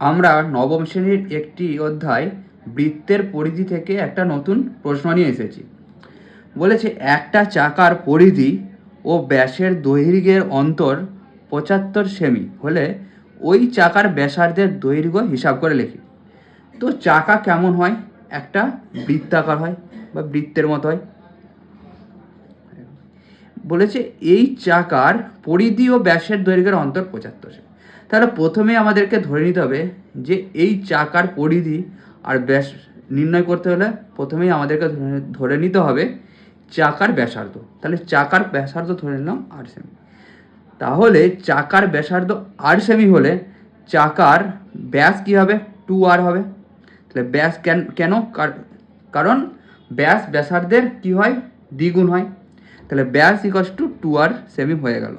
আমরা নবম শ্রেণির একটি অধ্যায় বৃত্তের পরিধি থেকে একটা নতুন প্রশ্ন নিয়ে এসেছি। বলেছে, একটা চাকার পরিধি ও ব্যাসের দৈর্ঘ্যের অন্তর পঁচাত্তর সেমি হলে ওই চাকার ব্যাসার্ধের দৈর্ঘ্য হিসাব করে লিখি। তো চাকা কেমন হয়? একটা বৃত্তাকার হয় বা বৃত্তের মতো হয়। বলেছে, এই চাকার পরিধি ও ব্যাসের দৈর্ঘ্যের অন্তর পঁচাত্তর সেমি। তাহলে প্রথমে আমাদেরকে ধরে নিতে হবে যে এই চাকার পরিধি আর ব্যাস নির্ণয় করতে হলে প্রথমেই আমাদেরকে ধরে- নিতে হবে চাকার ব্যাসার্ধ। তাহলে চাকার ব্যাসার্ধ ধরে নিলাম আট সেমি তাহলে চাকার ব্যাসার্ধ আট সেমি হলে চাকার ব্যাস কী হবে? টু আর হবে। তাহলে ব্যাস কেন কেন? কার- কারণ ব্যাস ব্যাসার্ধের কি হয়? দ্বিগুণ হয়। তাহলে ব্যাস x two two r semi হয়ে গেল।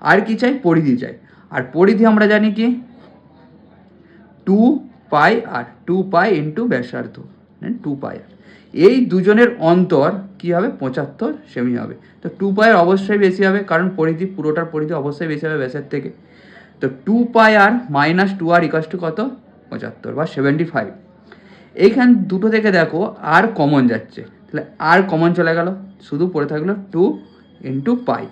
আর কি চাই? পরিধি চাই। আর পরিধি আমরা জানি কি? Two pi r two pi into ব্যাসার্ধ টু পাই আর এই দুজনের অন্তর কি হবে? পঁচাত্তর সেমি হবে। তো টু পাইয়ের অবশ্যই বেশি হবে, কারণ পরিধি, পুরোটার পরিধি অবশ্যই বেশি হবে ব্যাসের থেকে। তো two pi r minus two r x two কত? পঁচাত্তর বা সেভেন্টি ফাইভ এইখান দুটো থেকে দেখো আর কমন যাচ্ছে। তাহলে আর কমন চলে গেল। শুধু পড়ে থাকল two into pi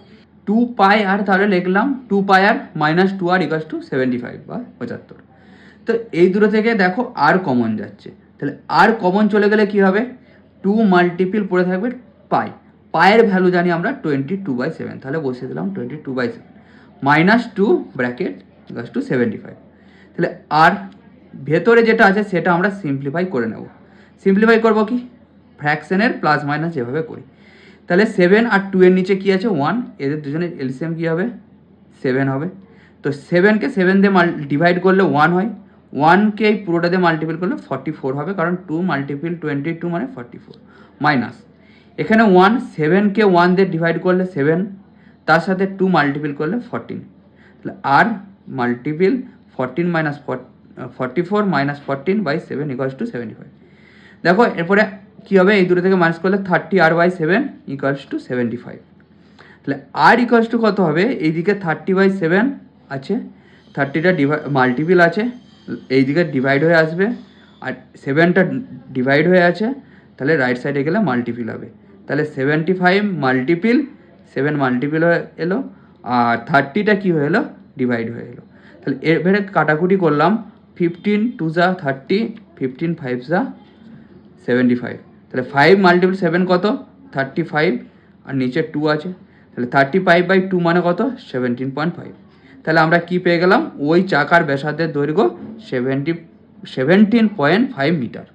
two pi r তাহলে লিখলাম two pi r minus two r x two seventy five বা পঁচাত্তর। তো এই দুটো থেকে দেখো আর কমন যাচ্ছে। তাহলে আর কমন চলে গেলে কি হবে? টু মাল্টিপিল পড়ে থাকবে পাই পায়ের ভ্যালু জানি আমরা টোয়েন্টি টু বাই সেভেন তাহলে বসিয়ে দিলাম twenty two by seven minus two bracket x two seventy five তাহলে আর ভেতরে যেটা আছে সেটা আমরা সিম্পলিফাই করে নেব। সিম্পলিফাই করব কি? ফ্র্যাকশনের প্লাস মাইনাস যেভাবে করি। তাহলে সেভেন আর টু এর নিচে কী আছে? ওয়ান এদের দুজনের এলসিএম কী হবে? সেভেন হবে। তো সেভেনকে সেভেন দিয়ে মাল ডিভাইড করলে ওয়ান হয়। ওয়ানকে এই পুরোটা দিয়ে মাল্টিপল করলে ফর্টি ফোর হবে, কারণ টু মাল্টিপল টোয়েন্টি টু মানে ফর্টি ফোর মাইনাস এখানে ওয়ান সেভেনকে ওয়ান দিয়ে ডিভাইড করলে সেভেন তার সাথে টু মাল্টিপল করলে ফরটিন তাহলে r multiple fourteen minus forty four minus fourteen by seven equals two seventy five দেখো, এরপরে কী হবে? এই দুটো থেকে মাইনাস করলে thirty r by seven equals two seventy five তাহলে আর ইকুয়ালস টু কত হবে? এইদিকে থার্টি বাই সেভেন আছে থার্টিটা ডিভাই মাল্টিপিল আছে, এইদিকে ডিভাইড হয়ে আসবে, আর সেভেনটা ডিভাইড হয়ে আছে, তাহলে রাইট সাইডে গেলে মাল্টিপিল হবে। তাহলে seventy five multiple seven multiple হয়ে এলো, আর থার্টিটা কী হয়ে এলো? ডিভাইড হয়ে এলো। তাহলে এবারে কাটাকুটি করলাম ফিফটিন টু যা থার্টি ফিফটিন ফাইভ যা সেভেন্টি ফাইভ তাহলে ফাইভ মাল্টিপল সেভেন কত? থার্টি ফাইভ আর নিচে টু আছে। তাহলে থার্টি ফাইভ বাই টু মানে কত? সেভেন্টিন পয়েন্ট ফাইভ তাহলে আমরা কি পেয়ে গেলাম? ওই চাকার ব্যাসার্ধের দৈর্ঘ্য seventy seventeen point five metre